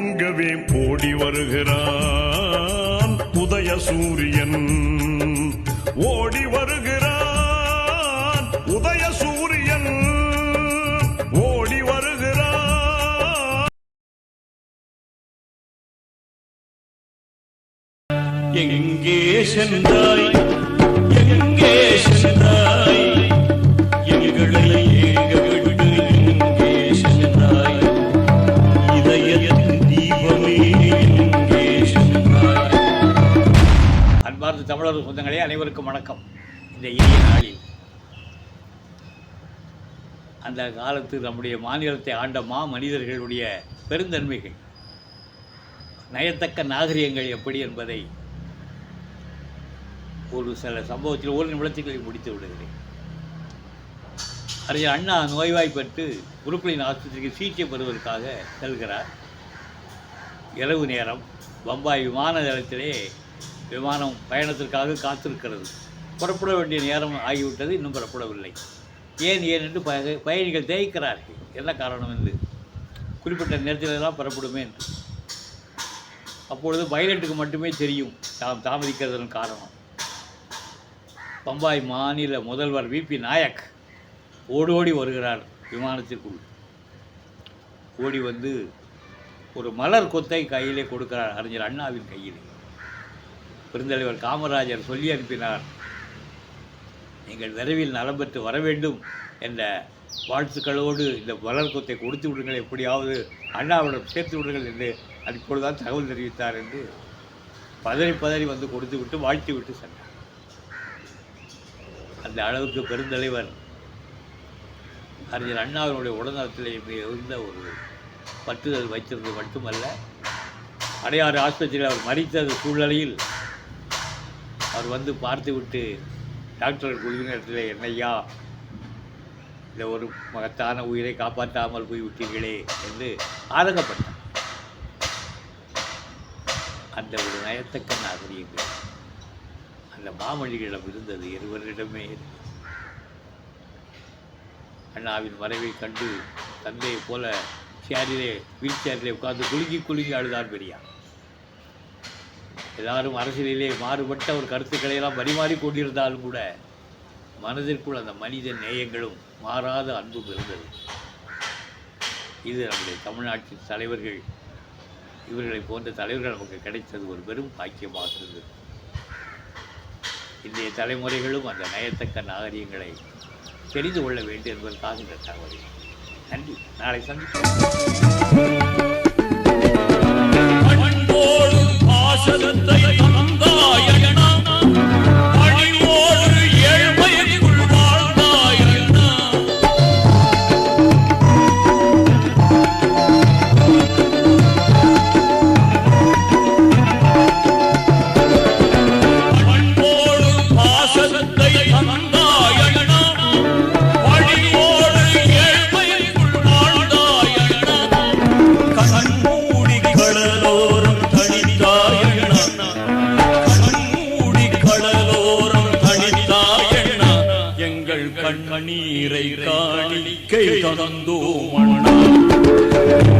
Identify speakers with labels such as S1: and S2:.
S1: பொங்கவே போடி வருகிறான் உதய
S2: சூரியன். ஓடி வருகிறான் உதய சூரியன். ஓடி வருகிறான். எங்கே சென்றாய்?
S3: அன்பார்ந்த தமிழர் சொந்தங்களே அனைவருக்கும் வணக்கம். இந்த இனிய நாளில் அந்த காலத்து நம்முடைய மாநிலத்தை ஆண்ட மா மனிதர்களுடைய பெருந்தன்மைகள் நயத்தக்க நாகரிகங்கள் எப்படி என்பதை ஒரு சில சம்பவத்தில் ஒரு நிமிடத்தில் முடித்து விடுகிறேன். அறிஞர் அண்ணா நோய்வாய்ப்பட்டு குருக்களின் ஆஸ்பத்திரிக்கு சிகிச்சை பெறுவதற்காக செல்கிறார். இரவு நேரம் பம்பாய் விமான நிலையத்திலே விமானம் பயணத்திற்காக காத்திருக்கிறது. புறப்பட வேண்டிய நேரம் ஆகிவிட்டது இன்னும் புறப்படவில்லை. ஏன் ஏன் என்று பய பயணிகள் தேய்க்கிறார்கள் என்ன காரணம் என்று? குறிப்பிட்ட நேரத்தில் புறப்படுமே என்று. அப்பொழுது பைலட்டுக்கு மட்டுமே தெரியும் தாம் தாமதிக்கிறதன் காரணம். பம்பாய் மாநில முதல்வர் விபி நாயக் ஓடோடி வருகிறார் விமானத்திற்குள். ஓடி வந்து ஒரு மலர் கொத்தை கையிலே கொடுக்கிறார் அறிஞர் அண்ணாவின் கையிலே. பெருந்தலைவர் காமராஜர் சொல்லி அனுப்பினார். நீங்கள் விரைவில் நலம் பெற்று வர வேண்டும் என்ற வாழ்த்துக்களோடு இந்த வளர்க்கத்தை கொடுத்து விடுங்கள். எப்படியாவது அண்ணாவிடம் சேர்த்து விடுங்கள் என்று அப்பொழுதுதான் தகவல் தெரிவித்தார் என்று பதறி பதறி வந்து கொடுத்து விட்டு வாழ்த்தி விட்டு சென்றார். அந்த அளவுக்கு பெருந்தலைவர் அறிஞர் அண்ணாவினுடைய உடல்நலத்தில் இருந்த ஒரு பற்றுதல் வைத்திருந்தது மட்டுமல்ல அடையாறு ஆஸ்பத்திரியில் அவர் மறித்த சூழ்நிலையில் அவர் வந்து பார்த்துவிட்டு டாக்டர் குழுவினத்தில் என்னையா இந்த ஒரு மகத்தான உயிரை காப்பாற்றாமல் போய் விட்டீர்களே என்று ஆதங்கப்பட்டார். அந்த ஒரு நயத்தக்க நாகரீகங்கள் அந்த மாமணிகளிடம் இருந்தது இருவரிடமே அண்ணாவின் மறைவை கண்டு தந்தையைப் போல சேரிலே வீல் சேரிலே உட்கார்ந்து குலுங்கி குலுங்கி அழுதார் பெரியார். எல்லாரும் அரசியலிலே மாறுபட்ட ஒரு கருத்துக்களை எல்லாம் பரிமாறி கொண்டிருந்தாலும் கூட மனதிற்குள் அந்த மனித நேயங்களும் மாறாத அன்பும் இருந்தது இது நம்முடைய தமிழ்நாட்டின் தலைவர்கள் இவர்களை போன்ற தலைவர்கள் நமக்கு கிடைத்தது ஒரு பெரும் பாக்கியமாக இருந்தது. இன்றைய தலைமுறைகளும் அந்த நயத்தக்க நாகரிகங்களை தெரிந்து கொள்ள வேண்டும் என்பதற்காக இந்த தகவல். நன்றி. நாளை சந்திப்போம்.
S2: 山丹丹来来 கண்ணீரை காணிக்கை தந்தோம் அண்ணா